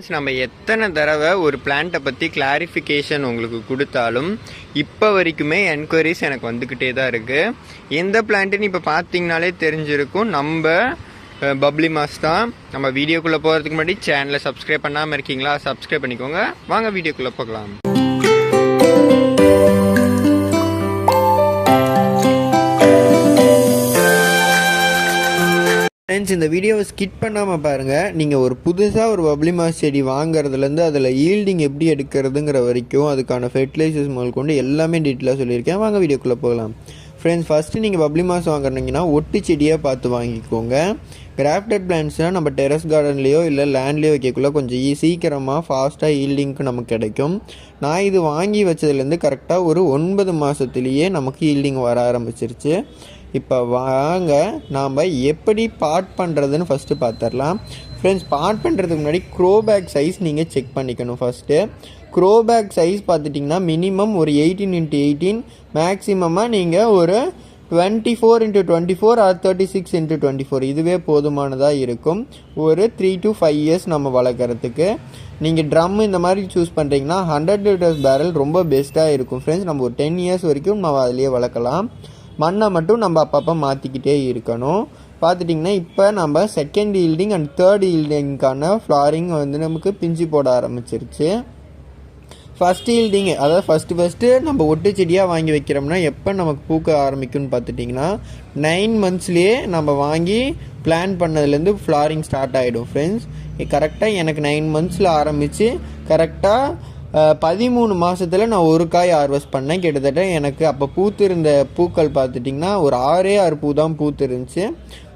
Friends நம்ம எத்தனை தடவை ஒரு பிளான்ட்டை பற்றி கிளாரிஃபிகேஷன் உங்களுக்கு கொடுத்தாலும் இப்போ வரைக்குமே என்கொயரிஸ் எனக்கு வந்துக்கிட்டே தான் இருக்குது எந்த பிளான்ட்டுன்னு இப்போ பார்த்தீங்கனாலே தெரிஞ்சிருக்கும். நம்ம பப்ளி மாஸ் தான். நம்ம வீடியோக்குள்ளே போகிறதுக்கு முன்னாடி சேனலை சப்ஸ்கிரைப் பண்ணாமல் இருக்கீங்களா? சப்ஸ்கிரைப் பண்ணிக்கோங்க. வாங்க வீடியோக்குள்ளே போகலாம். ஃப்ரெண்ட்ஸ் இந்த வீடியோவை ஸ்கிட் பண்ணாமல் பாருங்கள் நீங்கள் ஒரு புதுசாக ஒரு பப்ளி மாஸ் செடி வாங்குறதுலேருந்து அதில் ஈல்டிங் எப்படி எடுக்கிறதுங்கிற வரைக்கும் அதுக்கான ஃபெர்டிலைசர்ஸ் முதல் கொண்டு எல்லாமே டீட்டெயிலாக சொல்லியிருக்கேன். வாங்க வீடியோக்குள்ளே போகலாம். ஃப்ரெண்ட்ஸ் ஃபஸ்ட்டு நீங்கள் பப்ளி மாஸ் வாங்குறீங்கன்னா ஒட்டு செடியாக பார்த்து வாங்கிக்கோங்க. கிராஃப்டட் பிளான்ட்ஸ்னால் நம்ம டெரஸ் கார்டன்லேயோ இல்லை லேண்ட்லேயோ வைக்கக்குள்ள கொஞ்சம் ஈ சீக்கிரமாக ஃபாஸ்ட்டாக ஈல்டிங்க்கு நமக்கு கிடைக்கும். நான் இது வாங்கி வச்சதுலேருந்து கரெக்டாக ஒரு ஒன்பது மாதத்துலேயே நமக்கு ஈல்டிங் வர ஆரம்பிச்சிருச்சு. இப்போ வாங்க நாம் எப்படி பார்ட் பண்ணுறதுன்னு ஃபஸ்ட்டு பார்த்துடலாம் ஃப்ரெண்ட்ஸ் பார்ட் பண்ணுறதுக்கு முன்னாடி க்ரோ பேக் சைஸ் நீங்கள் செக் பண்ணிக்கணும் ஃபஸ்ட்டு க்ரோ பேக் சைஸ் பார்த்துட்டிங்கன்னா மினிமம் ஒரு எயிட்டீன் இன்ட்டு எயிட்டீன் மேக்ஸிமமாக நீங்கள் ஒரு twenty four into twenty four or thirty six into twenty four இதுவே போதுமானதாக இருக்கும். ஒரு த்ரீ டு ஃபைவ் இயர்ஸ் நம்ம வளர்க்குறதுக்கு. நீங்கள் ட்ரம் இந்த மாதிரி சூஸ் பண்ணுறீங்கன்னா ஹண்ட்ரட் லிட்டர்ஸ் பேரல் ரொம்ப பெஸ்ட்டாக இருக்கும். ஃப்ரெண்ட்ஸ் நம்ம ஒரு டென் இயர்ஸ் வரைக்கும் நம்ம அதிலேயே வளர்க்கலாம். மண்ணை மட்டும் நம்ம அப்பப்போ மாற்றிக்கிட்டே இருக்கணும். பார்த்துட்டிங்கன்னா இப்போ நம்ம செகண்ட் ஈல்டிங் அண்ட் தேர்ட் ஈல்டிங்க்கான ஃப்ளாரிங் வந்து நமக்கு பிஞ்சு போட ஆரம்பிச்சிருச்சு. ஃபஸ்ட் ஈல்டிங் அதாவது ஃபஸ்ட்டு ஃபஸ்ட்டு நம்ம ஒட்டு செடியாக வாங்கி வைக்கிறோம்னா எப்போ நமக்கு பூக்க ஆரம்பிக்கும்னு பார்த்துட்டிங்கன்னா நைன் மந்த்ஸ்லேயே நம்ம வாங்கி பிளான் பண்ணதுலேருந்து ஃப்ளாரிங் ஸ்டார்ட் ஆகிடும் ஃப்ரெண்ட்ஸ் கரெக்டாக எனக்கு நைன் மந்த்ஸில் ஆரம்பித்து கரெக்டாக பதிமூணு மாதத்தில் நான் ஒரு காய் ஹார்வெஸ்ட் பண்ணேன். கிட்டத்தட்ட எனக்கு அப்போ பூத்திருந்த பூக்கள் பார்த்துட்டிங்கன்னா ஒரு ஆறே ஆறு பூ தான் பூத்திருந்துச்சு.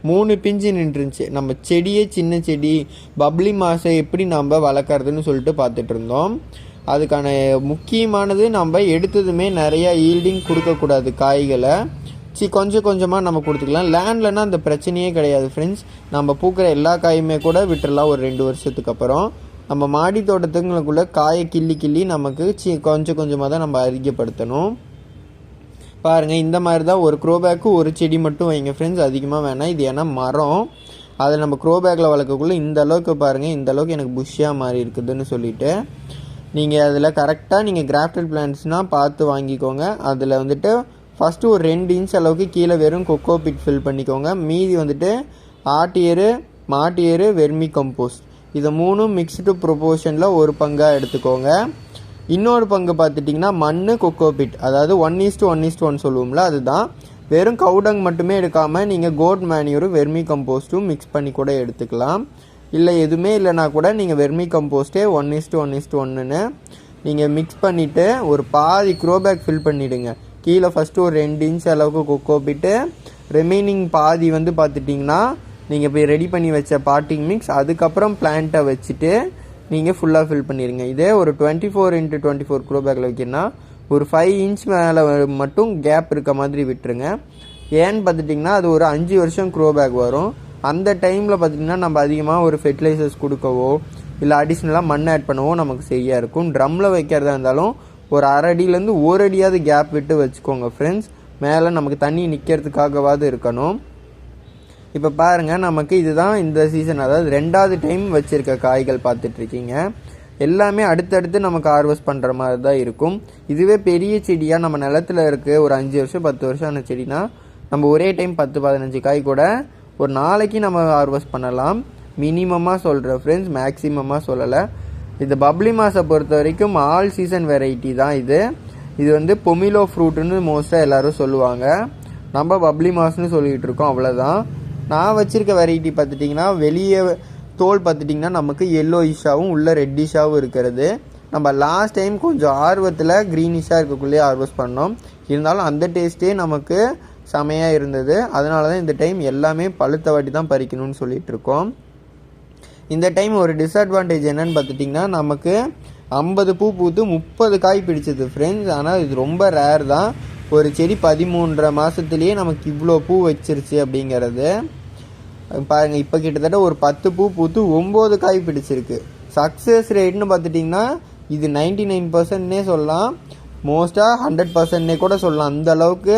மூணு பிஞ்சு நின்றுருந்துச்சு நம்ம செடியே சின்ன செடி பப்ளி மாசை எப்படி நம்ம வளர்க்குறதுன்னு சொல்லிட்டு பார்த்துட்டு இருந்தோம். அதுக்கான முக்கியமானது நம்ம எடுத்ததுமே நிறையா ஈல்டிங் கொடுக்கக்கூடாது காய்களை. சி கொஞ்சம் கொஞ்சமாக நம்ம கொடுத்துக்கலாம். லேண்ட்லனா அந்த பிரச்சனையே கிடையாது ஃப்ரெண்ட்ஸ் நம்ம பூக்கிற எல்லா காயுமே கூட விட்டுறலாம் ஒரு ரெண்டு வருஷத்துக்கு அப்புறம். நம்ம மாடி தோட்டத்துங்களுக்குள்ள காயை கிள்ளி கிள்ளி நமக்கு சி கொஞ்சம் கொஞ்சமாக தான் நம்ம அதிகப்படுத்தணும். பாருங்கள் இந்த மாதிரி தான் ஒரு க்ரோபேக்கு ஒரு செடி மட்டும் வைங்க ஃப்ரெண்ட்ஸ் அதிகமாக வேணாம் இது ஏன்னா மரம். அதை நம்ம குரோபேக்கில் வளர்க்கக்குள்ளே இந்த அளவுக்கு பாருங்கள் இந்த அளவுக்கு எனக்கு புஷ்ஷாக மாறி இருக்குதுன்னு சொல்லிட்டு நீங்கள் அதில் கரெக்டாக நீங்கள் கிராஃப்டட் பிளான்ட்ஸ்னால் பார்த்து வாங்கிக்கோங்க. அதில் வந்துட்டு ஃபஸ்ட்டு ஒரு ரெண்டு இன்ச் அளவுக்கு கீழே வெறும் கொக்கோ பிட் ஃபில் பண்ணிக்கோங்க. மீதி வந்துட்டு ஆட்டியரு மாட்டியரு வெர்மி கம்போஸ்ட் இதை மூணும் மிக்ஸ்டு ப்ரொபோர்ஷனில் ஒரு பங்காக எடுத்துக்கோங்க. இன்னொரு பங்கு பார்த்துட்டிங்கன்னா மண் கொக்கோ பிட் அதாவது one is to one is to one சொல்லுவோம்ல அதுதான். வெறும் கவுடங் மட்டுமே எடுக்காமல் நீங்கள் கோட் மேனியூரும் வெர்மி கம்போஸ்ட்டும் மிக்ஸ் பண்ணி கூட எடுத்துக்கலாம். இல்லை எதுவுமே இல்லைனா கூட நீங்கள் vermi கம்போஸ்ட்டே one is to one is to ஒன்றுன்னு நீங்கள் மிக்ஸ் பண்ணிவிட்டு ஒரு பாதி க்ரோபேக் ஃபில் பண்ணிவிடுங்க கீழே ஃபஸ்ட்டு ஒரு ரெண்டு இன்ச் அளவுக்கு கொக்கோ பிட்டு ரிமைனிங் பாதி வந்து பார்த்துட்டிங்கன்னா நீங்கள் போய் ரெடி பண்ணி வச்ச பார்ட்டிங் மிக்ஸ் அதுக்கப்புறம் பிளான்ட்டை வச்சுட்டு நீங்கள் ஃபுல்லாக ஃபில் பண்ணிடுங்க இதே ஒரு twenty four into twenty four grow பேக்கில் வைக்கணும்னா ஒரு ஃபைவ் இன்ச் மேலே மட்டும் கேப் இருக்க மாதிரி விட்டுருங்க. ஏன்னு பார்த்துட்டிங்கன்னா அது ஒரு அஞ்சு வருஷம் க்ரோ பேக் வரும். அந்த டைமில் பார்த்திங்கன்னா நம்ம அதிகமாக ஒரு ஃபெர்டிலைசர்ஸ் கொடுக்கவோ இல்லை அடிஷ்னலாக மண் ஆட் பண்ணவோ நமக்கு சரியாக இருக்கும். ட்ரம்மில் வைக்கிறதா இருந்தாலும் ஒரு அரை அடியிலேருந்து ஒரு அடியாவது கேப் விட்டு வச்சுக்கோங்க ஃப்ரெண்ட்ஸ் மேலே நமக்கு தண்ணி நிற்கிறதுக்காகவாது இருக்கணும். இப்போ பாருங்கள் நமக்கு இதுதான் இந்த சீசன் அதாவது ரெண்டாவது டைம் வச்சுருக்க காய்கள் பார்த்துட்ருக்கீங்க. எல்லாமே அடுத்தடுத்து நமக்கு ஹார்வெஸ்ட் பண்ணுற மாதிரி தான் இருக்கும். இதுவே பெரிய செடியாக நம்ம நிலத்தில் இருக்க ஒரு அஞ்சு வருஷம் பத்து வருஷம் ஆன செடினா நம்ம ஒரே டைம் பத்து பதினஞ்சு காய் கூட ஒரு நாளைக்கு நம்ம ஹார்வெஸ்ட் பண்ணலாம். மினிமமாக சொல்கிற ஃப்ரெண்ட்ஸ் மேக்ஸிமமாக சொல்லலை. இது பப்ளி மாஸை பொறுத்த வரைக்கும் ஆல் சீசன் வெரைட்டி தான் இது. இது வந்து பொமிலோ ஃப்ரூட்டுன்னு மோஸ்ட்டாக எல்லோரும் சொல்லுவாங்க. நம்ம பப்ளி மாஸ்னு சொல்லிகிட்டு இருக்கோம் அவ்வளோதான் நான் வச்சுருக்க வெரைட்டி பார்த்துட்டிங்கன்னா வெளியே தோல் பார்த்துட்டிங்கன்னா நமக்கு எல்லோயிஷாகவும் உள்ளே ரெட்டிஷாகவும் இருக்கிறது. நம்ம லாஸ்ட் டைம் கொஞ்சம் ஆர்வத்தில் க்ரீனிஷாக இருக்கக்குள்ளேயே ஹார்வெஸ்ட் பண்ணோம். இருந்தாலும் அந்த டேஸ்ட்டே நமக்கு செமையாக இருந்தது. அதனால தான் இந்த டைம் எல்லாமே பழுத்த வாட்டி தான் பறிக்கணும்னு சொல்லிகிட்ருக்கோம் இருக்கோம். இந்த டைம் ஒரு டிஸ்அட்வான்டேஜ் என்னன்னு பார்த்துட்டிங்கன்னா நமக்கு ஐம்பது பூ பூத்து முப்பது காய் பிடிச்சது ஃப்ரெண்ட்ஸ் ஆனால் இது ரொம்ப ரேர் தான். ஒரு செடி பதிமூன்றரை மாதத்துலேயே நமக்கு இவ்வளோ பூ வச்சிருச்சு அப்படிங்கிறது. பாருங்கள் இப்போ கிட்டத்தட்ட ஒரு பத்து பூ பூத்து ஒம்பது காய் பிடிச்சிருக்கு. சக்ஸஸ் ரேட்னு பார்த்துட்டிங்கன்னா இது நைன்டி நைன் பர்சன்ட்னே சொல்லலாம் மோஸ்ட்டாக ஹண்ட்ரட் பர்சன்ட்னே கூட சொல்லலாம். அந்த அளவுக்கு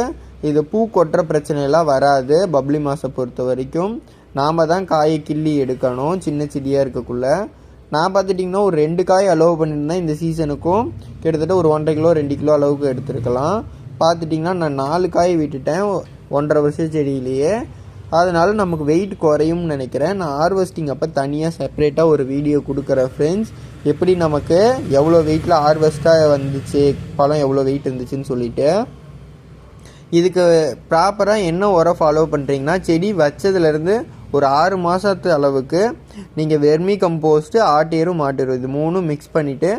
இது பூ கொட்டுற பிரச்சனையெல்லாம் வராது பப்ளி மாசை பொறுத்த வரைக்கும். நாம் தான் காயை கிள்ளி எடுக்கணும் சின்ன செடியாக இருக்கக்குள்ள. நான் பார்த்துட்டிங்கன்னா ஒரு ரெண்டு காய் அலோவ் பண்ணியிருந்தேன் இந்த சீசனுக்கும் கிட்டத்தட்ட ஒரு ஒன்றரை கிலோ ரெண்டு கிலோ அளவுக்கு எடுத்துருக்கலாம். பார்த்துட்டிங்கன்னா நான் நாலு காய் விட்டுட்டேன் ஒன்றரை வருஷம் செடியிலேயே. அதனால் நமக்கு வெயிட் குறையும்னு நினைக்கிறேன். நான் ஹார்வெஸ்டிங் அப்போ தனியாக செப்பரேட்டாக ஒரு வீடியோ கொடுக்குறேன் ஃப்ரெண்ட்ஸ் எப்படி நமக்கு எவ்வளோ வெயிட்டில் ஹார்வெஸ்ட்டாக வந்துச்சு பழம் எவ்வளோ வெயிட் இருந்துச்சுன்னு சொல்லிட்டு. இதுக்கு ப்ராப்பராக என்ன உரம் ஃபாலோ பண்ணுறீங்கன்னா செடி வச்சதுலேருந்து ஒரு ஆறு மாதத்து அளவுக்கு நீங்கள் வெர்மி கம்போஸ்ட்டு ஆட்டேரும் மாட்டேரும் இது மூணும் மிக்ஸ் பண்ணிவிட்டு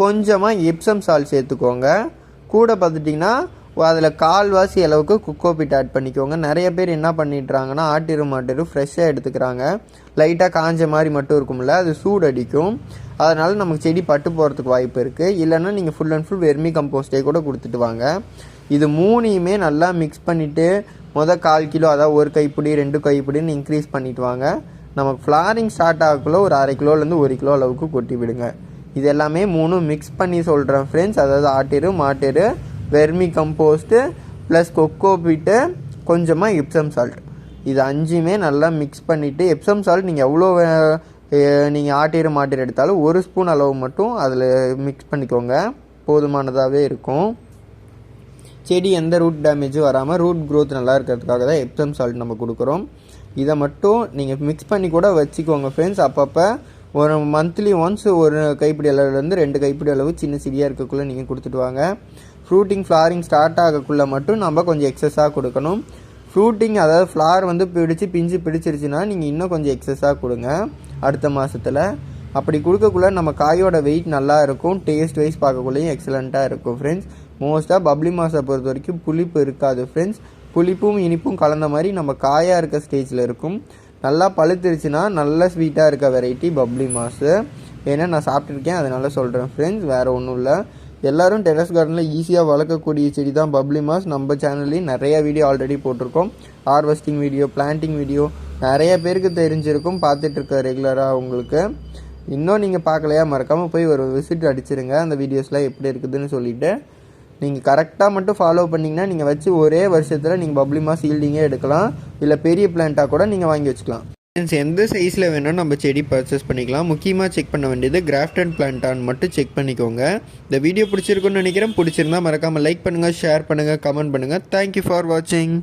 கொஞ்சமாக எப்சம் சால் சேர்த்துக்கோங்க. கூட பார்த்துட்டிங்கன்னா அதில் கால்வாசி அளவுக்கு குக்கோபிட் ஆட் பண்ணிக்கோங்க. நிறைய பேர் என்ன பண்ணிட்டுறாங்கன்னா ஆட்டிரு மாட்டிரு ஃப்ரெஷ்ஷாக எடுத்துக்கிறாங்க. லைட்டாக காஞ்ச மாதிரி மட்டும் இருக்கும்ல அது சூடு அடிக்கும். அதனால் நமக்கு செடி பட்டு போகிறதுக்கு வாய்ப்பு இருக்குது இல்லைன்னா நீங்கள் ஃபுல் அண்ட் ஃபுல் வெர்மி கம்போஸ்டே கூட கொடுத்துட்டு வாங்க. இது மூணையுமே நல்லா மிக்ஸ் பண்ணிவிட்டு மொதல் கால் கிலோ அதாவது ஒரு கைப்பிடி ரெண்டு கைப்பிடின்னு இன்க்ரீஸ் பண்ணிட்டு வாங்க. நமக்கு ஃப்ளாரிங் ஸ்டார்ட் ஆகக்குள்ள ஒரு அரை கிலோலேருந்து ஒரு கிலோ அளவுக்கு கொட்டி விடுங்க. இது எல்லாமே மூணும் மிக்ஸ் பண்ணி சொல்கிறேன் ஃப்ரெண்ட்ஸ் அதாவது ஆட்டிரு மாட்டிரு vermi compost plus coco peat கொஞ்சமாக எப்சம் சால்ட் இது அஞ்சுமே நல்லா மிக்ஸ் பண்ணிவிட்டு எப்சம் சால்ட் நீங்கள் எவ்வளோ நீங்கள் ஆட்டிரு மாட்டிரு எடுத்தாலும் ஒரு ஸ்பூன் அளவு மட்டும் அதில் மிக்ஸ் பண்ணிக்கோங்க. போதுமானதாகவே இருக்கும். செடி எந்த ரூட் டேமேஜும் வராமல் ரூட் க்ரோத் நல்லா இருக்கிறதுக்காக தான் எப்சம் சால்ட் நம்ம கொடுக்குறோம். இதை மட்டும் நீங்கள் மிக்ஸ் பண்ணி கூட வச்சுக்கோங்க ஃப்ரெண்ட்ஸ் அப்பப்போ ஒரு மந்த்லி ஒன்ஸ் ஒரு கைப்பிடி அளவுலேருந்து ரெண்டு கைப்பிடி அளவு சின்ன சிறியாக இருக்கக்குள்ளே நீங்கள் கொடுத்துட்டு வாங்க. ஃப்ரூட்டிங் ஃப்ளாரிங் ஸ்டார்ட் ஆகக்குள்ளே மட்டும் நம்ம கொஞ்சம் எக்ஸஸாக கொடுக்கணும். ஃப்ரூட்டிங் அதாவது ஃப்ளார் வந்து பிடிச்சி பிஞ்சு பிடிச்சிருச்சுன்னா நீங்கள் இன்னும் கொஞ்சம் எக்ஸஸாக கொடுங்க அடுத்த மாதத்தில் அப்படி கொடுக்கக்குள்ள நம்ம காயோட வெயிட் நல்லா இருக்கும். டேஸ்ட் வைஸ் பார்க்கக்குள்ளேயும் எக்ஸலண்ட்டாக இருக்கும் ஃப்ரெண்ட்ஸ் மோஸ்ட்டாக பப்ளி மாசை பொறுத்த வரைக்கும் புளிப்பு இருக்காது ஃப்ரெண்ட்ஸ் புளிப்பும் இனிப்பும் கலந்த மாதிரி நம்ம காயாக இருக்க ஸ்டேஜில் இருக்கும். நல்லா பழுத்துருச்சுன்னா நல்ல ஸ்வீட்டாக இருக்க வெரைட்டி பப்ளி மாஸு. ஏன்னா நான் சாப்பிட்ருக்கேன் அதனால சொல்கிறேன் ஃப்ரெண்ட்ஸ் வேறு ஒன்றும் இல்லை. எல்லோரும் டெரஸ் கார்டனில் ஈஸியாக வளர்க்கக்கூடிய செடி தான் பப்ளி மாஸ். நம்ம சேனல்லையும் நிறைய வீடியோ ஆல்ரெடி போட்டிருக்கோம். ஹார்வெஸ்டிங் வீடியோ பிளான்டிங் வீடியோ நிறைய பேருக்கு தெரிஞ்சிருக்கும். பார்த்துட்ருக்க ரெகுலராக உங்களுக்கு. இன்னும் நீங்கள் பார்க்கலையா மறக்காமல் போய் ஒரு விசிட் அடிச்சிருங்க. அந்த வீடியோஸ்லாம் எப்படி இருக்குதுன்னு சொல்லிவிட்டு நீங்கள் கரெக்டாக மட்டும் ஃபாலோ பண்ணிங்கன்னா நீங்கள் வச்சு ஒரே வருஷத்தில் நீங்கள் பப்ளி மாஸ் ஈல்டிங்கே எடுக்கலாம். இல்லை பெரிய பிளான்ட்டாக கூட நீங்கள் வாங்கி வச்சுக்கலாம். ஃப்ரெண்ட்ஸ் எந்த சைஸில் வேணாலும் நம்ம செடி பர்ச்சேஸ் பண்ணிக்கலாம். முக்கியமாக செக் பண்ண வேண்டியது கிராஃப்டன் பிளான்ட்டான்னு மட்டும் செக் பண்ணிக்கோங்க. இந்த வீடியோ பிடிச்சிருக்குன்னு நினைக்கிறேன். பிடிச்சிருந்தா மறக்காமல் லைக் பண்ணுங்கள் ஷேர் பண்ணுங்கள் கமெண்ட் பண்ணுங்கள் தேங்க்யூ ஃபார் வாட்சிங்